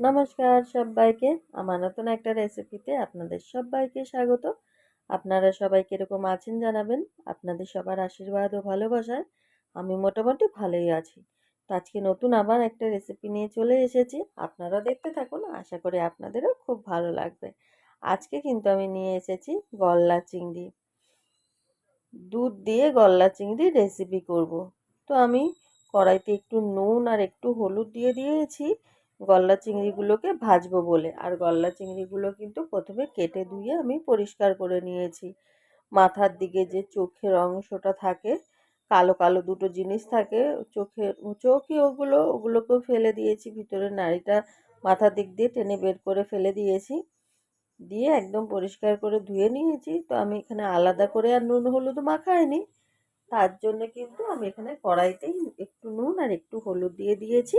নমস্কার সবাইকে। আমার নতুন একটা রেসিপিতে আপনাদের সবাইকে স্বাগত। আপনারা সবাই কীরকম আছেন জানাবেন? আপনাদের সবার আশীর্বাদ ও ভালোবাসায় আমি মোটামুটি ভালোই আছি। তো আজকে নতুন আবার একটা রেসিপি নিয়ে চলে এসেছি। আপনারা দেখতে থাকুন, আশা করি আপনাদেরও খুব ভালো লাগবে। আজকে কিন্তু আমি নিয়ে এসেছি গলদা চিংড়ি। দুধ দিয়ে গলদা চিংড়ির রেসিপি করব। তো আমি কড়াইতে একটু নুন আর একটু হলুদ দিয়ে দিয়েছি। গলদা চিংড়িগুলোকে ভাজবো বলে। আর গলদা চিংড়িগুলো কিন্তু প্রথমে কেটে ধুয়ে আমি পরিষ্কার করে নিয়েছি। মাথার দিকে যে চোখের অংশটা থাকে, কালো কালো দুটো জিনিস থাকে চোখের চোখই ওগুলো, ওগুলোকেও ফেলে দিয়েছি। ভিতরে নাড়িটা মাথার দিক দিয়ে টেনে বের করে ফেলে দিয়েছি। দিয়ে একদম পরিষ্কার করে ধুয়ে নিয়েছি। তো আমি এখানে আলাদা করে আর নুন হলুদ মাখাইনি। তার জন্য কিন্তু আমি এখানে কড়াইতেই একটু নুন আর একটু হলুদ দিয়ে দিয়েছি।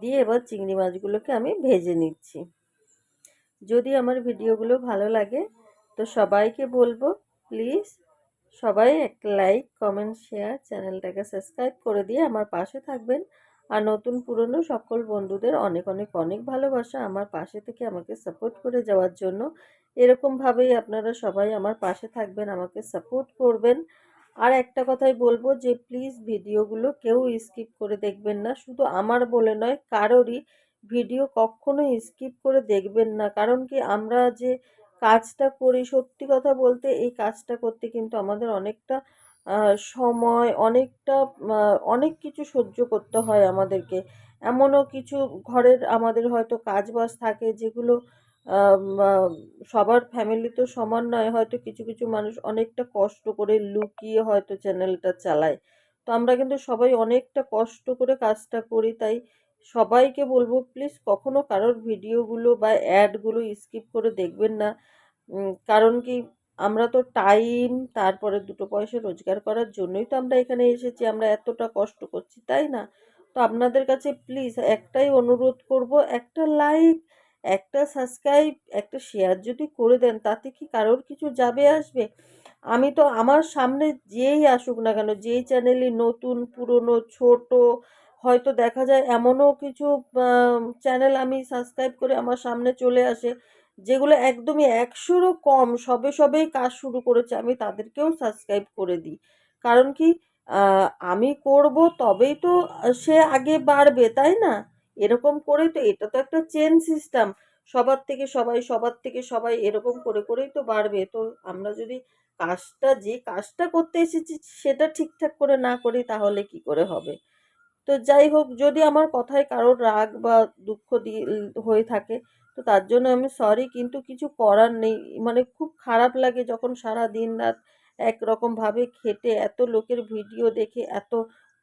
দিয়ে এবার চিংড়ি মাছগুলোকে আমি ভেজে নিচ্ছি। যদি আমার ভিডিওগুলো ভালো লাগে, তো সবাইকে বলব, প্লিজ সবাই একটা লাইক, কমেন্ট, শেয়ার চ্যানেলটাকে সাবস্ক্রাইব করে দিয়ে আমার পাশে থাকবেন। আর নতুন পুরনো সকল বন্ধুদের অনেক অনেক অনেক ভালোবাসা আমার পাশে থেকে আমাকে সাপোর্ট করে যাওয়ার জন্য। এরকমভাবেই আপনারা সবাই আমার পাশে থাকবেন, আমাকে সাপোর্ট করবেন। আর একটা কথাই বলব যে প্লিজ ভিডিওগুলো কেউ স্কিপ করে দেখবেন না। শুধু আমার বলে নয়, কারোরই ভিডিও কখনো স্কিপ করে দেখবেন না। কারণ কি, আমরা যে কাজটা করি, সত্যি কথা বলতে এই কাজটা করতে কিন্তু আমাদের অনেকটা সময়, অনেকটা অনেক কিছু সহ্য করতে হয় আমাদেরকে। এমনও কিছু ঘরের আমাদের হয়তো কাজ বাজ থাকে যেগুলো সবার ফ্যামিলি তো সমান নয়, হয়তো কিছু কিছু মানুষ অনেকটা কষ্ট করে লুকিয়ে হয়তো চ্যানেলটা চালায়। তো আমরা কিন্তু সবাই অনেকটা কষ্ট করে কাজটা করি, তাই সবাইকে বলব প্লিজ কখনো কারোর ভিডিওগুলো বা অ্যাডগুলো স্কিপ করে দেখবেন না। কারণ কি আমরা তো টাইম তারপরে দুটো পয়সা রোজগার করার জন্যই তো আমরা এখানে এসেছি, আমরা এতটা কষ্ট করছি, তাই না? তো আপনাদের কাছে প্লিজ একটাই অনুরোধ করব, একটা লাইক একটা সাবস্ক্রাইব একটা শেয়ার যদি করে দেন, তাতে কি কারোর কিছু যাবে আসবে? আমি তো আমার সামনে যেই আসুক না কেন, যেই চ্যানেলই নতুন, পুরনো, ছোট, হয়তো দেখা যায় এমনও কিছু চ্যানেল আমি সাবস্ক্রাইব করে আমার সামনে চলে আসে, যেগুলো একদমই একশোরও কম, সবে সবেই কাজ শুরু করেছে, আমি তাদেরকেও সাবস্ক্রাইব করে দিই। কারণ কি আমি করব তবেই তো, সে আগে বাড়বে, তাই না? এরকম করেই তো, এটা তো একটা চেন সিস্টেম সবার থেকে সবাই, সবার থেকে সবাই এরকম করে, করেই তো বাড়বে। তো আমরা যদি কাজটা, যে কাজটা করতে এসেছি সেটা ঠিকঠাক করে না করি, তাহলে কি করে হবে? তো যাই হোক, যদি আমার কথায় কারোর রাগ বা দুঃখ হয়ে থাকে, তো তার জন্য আমি সরি কিন্তু কিছু করার নেই। মানে খুব খারাপ লাগে যখন সারা দিন রাত একরকমভাবে খেটে, এত লোকের ভিডিও দেখে, এত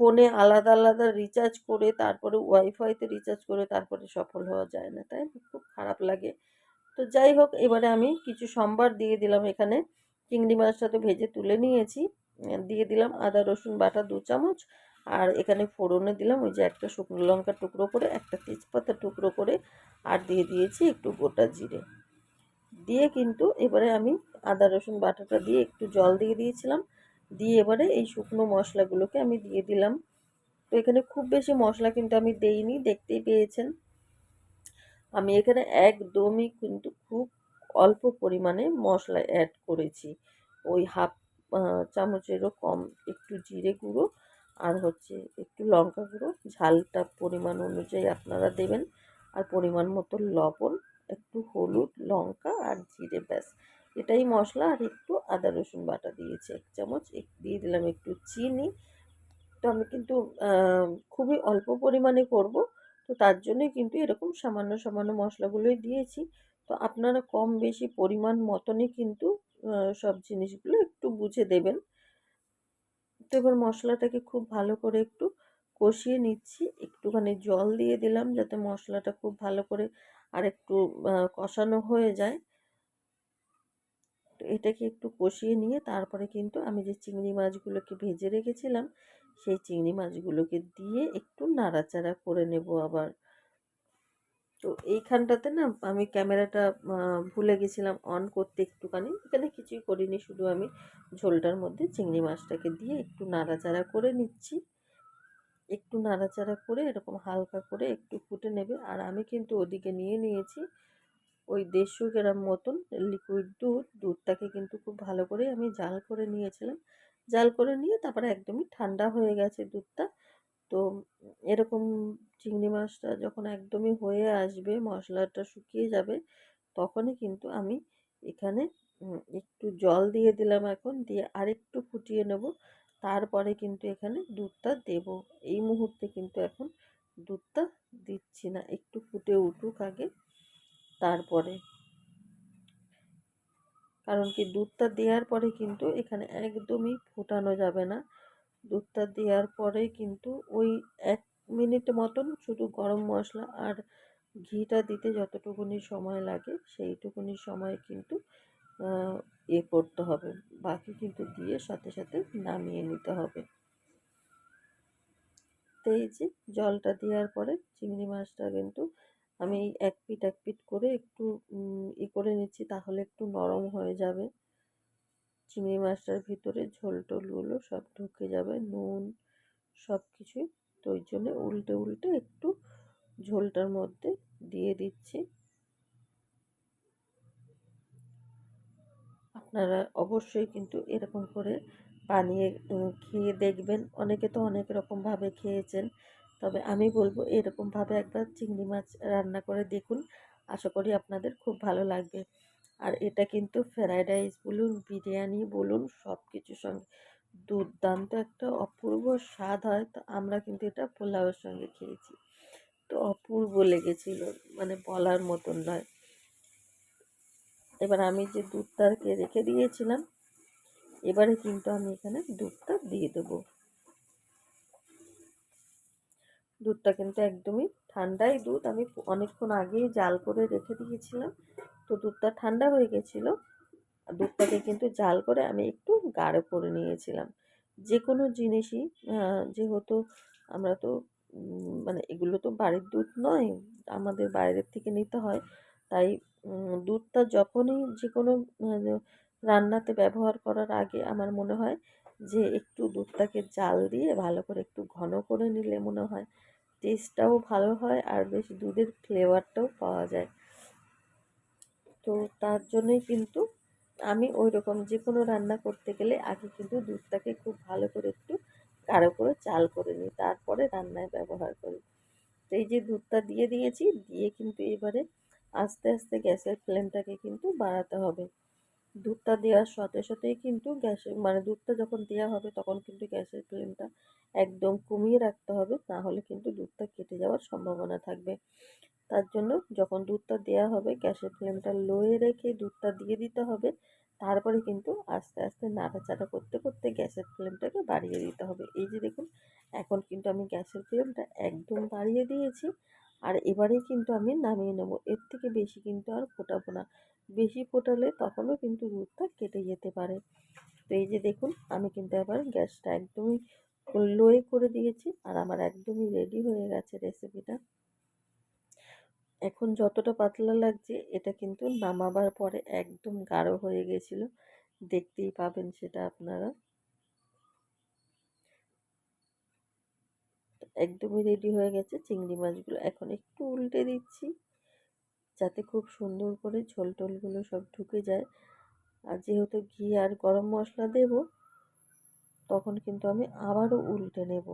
ফোনে আলাদা আলাদা রিচার্জ করে তারপরে ওয়াইফাইতে রিচার্জ করে তারপরে সফল হওয়া যায় না, তাই খুব খারাপ লাগে। তো যাই হোক, এবারে আমি কিছু সম্বার দিয়ে দিলাম এখানে। চিংড়ি মাছটা তো ভেজে তুলে নিয়েছি। দিয়ে দিলাম আদা, রসুন বাটা দু চামচ। আর এখানে ফোড়নে দিলাম ওই যে একটা শুকনো লঙ্কা টুকরো করে, একটা তেজপাতা টুকরো করে। আর দিয়ে দিয়েছি একটু গোটা জিরে। দিয়ে কিন্তু এবারে আমি আদা, রসুন বাটাটা দিয়ে একটু জল দিয়ে দিয়েছিলাম। দিয়ে এবারে এই শুকনো মশলাগুলোকে আমি দিয়ে দিলাম। তো এখানে খুব বেশি মশলা কিন্তু আমি দেইনি, দেখতেই পেয়েছেন। আমি এখানে একদমই কিন্তু খুব অল্প পরিমাণে মশলা অ্যাড করেছি। ওই হাফ চামচেরও কম একটু জিরে গুঁড়ো আর হচ্ছে একটু লঙ্কা গুঁড়ো। ঝালটা পরিমাণ অনুযায়ী আপনারা দেবেন। আর পরিমাণ মতো লবণ, একটু হলুদ, লঙ্কা আর জিরে ব্যাস। এটাই মশলা আর একটু আদা, রসুন বাটা দিয়েছি। এক চামচ এক, দিয়ে দিলাম একটু চিনি। তো আমি কিন্তু খুবই অল্প পরিমাণে করব। তো তার জন্যই কিন্তু এরকম সামান্য সামান্য মশলাগুলোই দিয়েছি। তো আপনারা কম বেশি পরিমাণ মতনই কিন্তু সব জিনিসগুলো একটু বুঝে দেবেন। তো এবার মশলাটাকে খুব ভালো করে একটু কষিয়ে নিচ্ছি। একটুখানি জল দিয়ে দিলাম যাতে মশলাটা খুব ভালো করে আর একটু কষানো হয়ে যায়। তো এটাকে একটু কষিয়ে নিয়ে তারপরে কিন্তু আমি যে চিংড়ি মাছগুলোকে ভেজে রেখেছিলাম, সেই চিংড়ি মাছগুলোকে দিয়ে একটু নাড়াচাড়া করে নেব আবার। তো এইখানটাতে না আমি ক্যামেরাটা ভুলে গেছিলাম অন করতে একটুখানি। এখানে কিছুই করিনি, শুধু আমি ঝোলটার মধ্যে চিংড়ি মাছটাকে দিয়ে একটু নাড়াচাড়া করে নিচ্ছি। একটু নাড়াচাড়া করে এরকম হালকা করে একটু ফুটে নেবে। আর আমি কিন্তু ওদিকে নিয়ে নিয়েছি ওই দেড়শো গ্রাম মতন লিকুইড দুধ, দুধটাকে কিন্তু খুব ভালো করে আমি জাল করে নিয়েছিলাম। জাল করে নিয়ে তারপরে একদমই ঠান্ডা হয়ে গেছে দুধটা। তো এরকম চিংড়ি মাছটা যখন একদমই হয়ে আসবে, মশলাটা শুকিয়ে যাবে, তখনই কিন্তু আমি এখানে একটু জল দিয়ে দিলাম এখন, দিয়ে আরেকটু ফুটিয়ে নেব। তারপরে কিন্তু এখানে দুধটা দেব। এই মুহূর্তে কিন্তু এখন দুধটা দিচ্ছি না, একটু ফুটে উঠুক আগে। তারপরে। কারণ কি দুধটা দেওয়ার পরে কিন্তু এখানে একদমই ফোটানো যাবে না। দুধটা দেওয়ার পরে কিন্তু ওই এক মিনিট মতন শুধু গরম মশলা আর ঘিটা দিতে যতটুকুনি সময় লাগে সেইটুকুনি সময় কিন্তু এ করতে হবে। বাকি কিন্তু দিয়ে সাথে সাথে নামিয়ে নিতে হবে। তো এই যে জলটা দেওয়ার পরে চিংড়ি মাছটা কিন্তু আমি এক পিট এক পিট করে একটু ই করে নিচ্ছি তাহলে একটু নরম হয়ে যাবে। চিংড়ি মাছটার ভিতরে ঝোল টোলগুলো সব ঢুকে যাবে, নুন সব কিছুই তো ওই জন্য উল্টে উল্টে একটু ঝোলটার মধ্যে দিয়ে দিচ্ছি। আপনারা অবশ্যই কিন্তু এরকম করে বানিয়ে খেয়ে দেখবেন। অনেকে তো অনেক রকমভাবে খেয়েছেন। তবে আমি বলব এরকমভাবে একবার চিংড়ি মাছ রান্না করে দেখুন। আশা করি আপনাদের খুব ভালো লাগবে। আর এটা কিন্তু ফ্রায়েড রাইস বলুন, বিরিয়ানি বলুন সব কিছুর সঙ্গে দুর্দান্ত একটা অপূর্ব স্বাদ হয়। তো আমরা কিন্তু এটা পোলাওয়ের সঙ্গে খেয়েছি। তো অপূর্ব লেগেছিল মানে বলার মতন নয়। এবার আমি যে দুধটাকে রেখে দিয়েছিলাম, এবারে কিন্তু আমি এখানে দুধটা দিয়ে দেবো। দুধটা কিন্তু একদমই ঠান্ডাই দুধ। আমি অনেকক্ষণ আগেই জাল করে রেখে দিয়েছিলাম। তো দুধটা ঠান্ডা হয়ে গেছিল। দুধটাকে কিন্তু জাল করে আমি একটু গাঢ় করে নিয়েছিলাম। যে কোনো জিনিসই যেহেতু আমরা তো মানে এগুলো তো বাড়ির দুধ নয়, আমাদের বাইরের থেকে নিতে হয়। তাই দুধটা যখনই যে কোনো রান্নাতে ব্যবহার করার আগে আমার মনে হয় যে একটু দুধটাকে জাল দিয়ে ভালো করে একটু ঘন করে নিলে মনে হয় টেস্টটাও ভালো হয় আর বেশ দুধের ফ্লেভারটাও পাওয়া যায়। তো তার জন্যই কিন্তু আমি ওই রকম যে কোনো রান্না করতে গেলে আগে কিন্তু দুধটাকে খুব ভালো করে একটু গাঢ় করে চাল করে নিই, তারপরে রান্নায় ব্যবহার করি। তো এই যে দুধটা দিয়ে দিয়েছি, দিয়ে কিন্তু এবারে আস্তে আস্তে গ্যাসের ফ্লেমটাকে কিন্তু বাড়াতে হবে। দুধটা দেওয়ার সাথে সাথেই কিন্তু গ্যাসের মানে দুধটা যখন দেওয়া হবে তখন কিন্তু গ্যাসের ফ্লেমটা একদম কমিয়ে রাখতে হবে, নাহলে কিন্তু দুধটা কেটে যাওয়ার সম্ভাবনা থাকবে। তার জন্য যখন দুধটা দেওয়া হবে, গ্যাসের ফ্লেমটা লোয়ে রেখে দুধটা দিয়ে দিতে হবে, তারপরে কিন্তু আস্তে আস্তে নাড়াচাড়া করতে করতে গ্যাসের ফ্লেমটাকে বাড়িয়ে দিতে হবে। এই যে দেখুন, এখন কিন্তু আমি গ্যাসের ফ্লেমটা একদম বাড়িয়ে দিয়েছি আর এবারেই কিন্তু আমি নামিয়ে নেব। এর থেকে বেশি কিন্তু আর ফোটাবো না। বেশি ফোটালে তখনও কিন্তু দুধটা কেটে যেতে পারে। তো এই যে দেখুন, আমি কিন্তু আবার গ্যাসটা একদমই লোয়ে করে দিয়েছি আর আমার একদমই রেডি হয়ে গেছে রেসিপিটা। এখন যতটা পাতলা লাগছে, এটা কিন্তু নামাবার পরে একদম গাঢ় হয়ে গেছিল। দেখতেই পাবেন সেটা আপনারা। একদমই রেডি হয়ে গেছে। চিংড়ি মাছগুলো এখন একটু উল্টে দিচ্ছি, যাতে খুব সুন্দর করে ঝোল টোলগুলো সব ঢুকে যায়। আর যেহেতু ঘি আর গরম মশলা দেব, তখন কিন্তু আমি আবারও উল্টে নেব।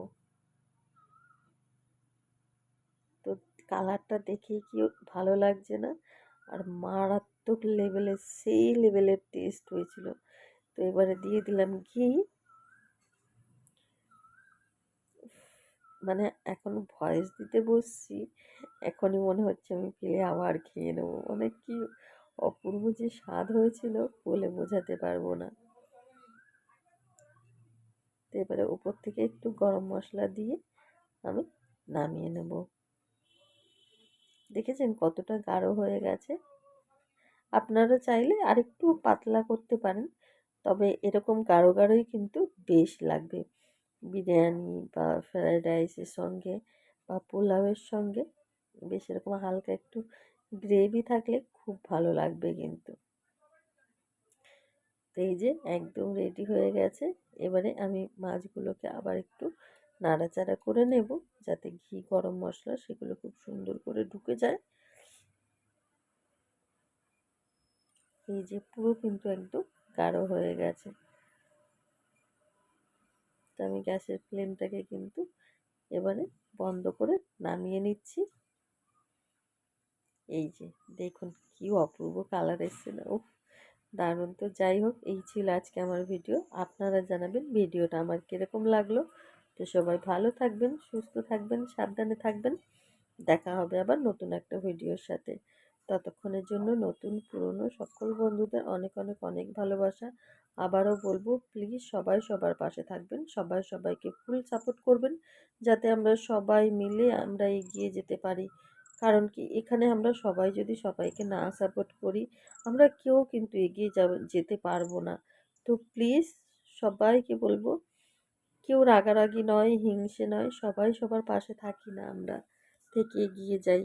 তো কালারটা দেখেই কি ভালো লাগছে না? আর মারাত্মক লেভেলের সেই লেভেলের টেস্ট হয়েছিল। তো এবারে দিয়ে দিলাম ঘি। মানে এখন ভয়েস দিতে বসছি। এখনই মনে হচ্ছে আমি পেলে আবার খেয়ে নেব। মানে কি অপূর্ব যে স্বাদ হয়েছিল বলে বোঝাতে পারব না। তো এবারে উপর থেকে একটু গরম মশলা দিয়ে আমি নামিয়ে নেব। দেখেছেন কতটা গাঢ় হয়ে গেছে? আপনারা চাইলে আরেকটু পাতলা করতে পারেন, তবে এরকম গাঢ় গাঢ়ই কিন্তু বেশ লাগবে। বিরিয়ানি বা ফ্রায়েড রাইসের সঙ্গে বা পোলাওয়ের সঙ্গে বেশ এরকম হালকা একটু গ্রেভি থাকলে খুব ভালো লাগবে কিন্তু। তো এই যে একদম রেডি হয়ে গেছে, এবারে আমি মাছগুলোকে আবার একটু নাড়াচাড়া করে নেব যাতে ঘি, গরম মশলা সেগুলো খুব সুন্দর করে ঢুকে যায়। এই যে পুরো কিন্তু একদম গাঢ় হয়ে গেছে। তো আমি গ্যাসের ফ্লেমটাকে কিন্তু এবারে বন্ধ করে নামিয়ে নিচ্ছি। এই যে, দেখুন কি অপূর্ব কালার এসছে না ও দারুণ তো। যাই হোক, এই ছিল আজকে আমার ভিডিও। আপনারা জানাবেন ভিডিওটা আমার কীরকম লাগল। তো সবাই ভালো থাকবেন, সুস্থ থাকবেন, সাবধানে থাকবেন। দেখা হবে আবার নতুন একটা ভিডিওর সাথে। ততক্ষণের জন্য নতুন, পুরনো সকল বন্ধুদের অনেক অনেক অনেক ভালোবাসা। আবারও বলব প্লিজ সবাই সবার পাশে থাকবেন। সবাই সবাইকে ফুল সাপোর্ট করবেন, যাতে আমরা সবাই মিলে আমরা এগিয়ে যেতে পারি। কারণ কি, এখানে আমরা সবাই যদি সবাইকে না সাপোর্ট করি, আমরা কেউ কিন্তু এগিয়ে যাব, যেতে পারব না। তো প্লিজ সবাইকে বলব, কেউ রাগারাগি নয়, হিংসে নয়, সবাই সবার পাশে থাকি না আমরা, থেকে এগিয়ে যাই।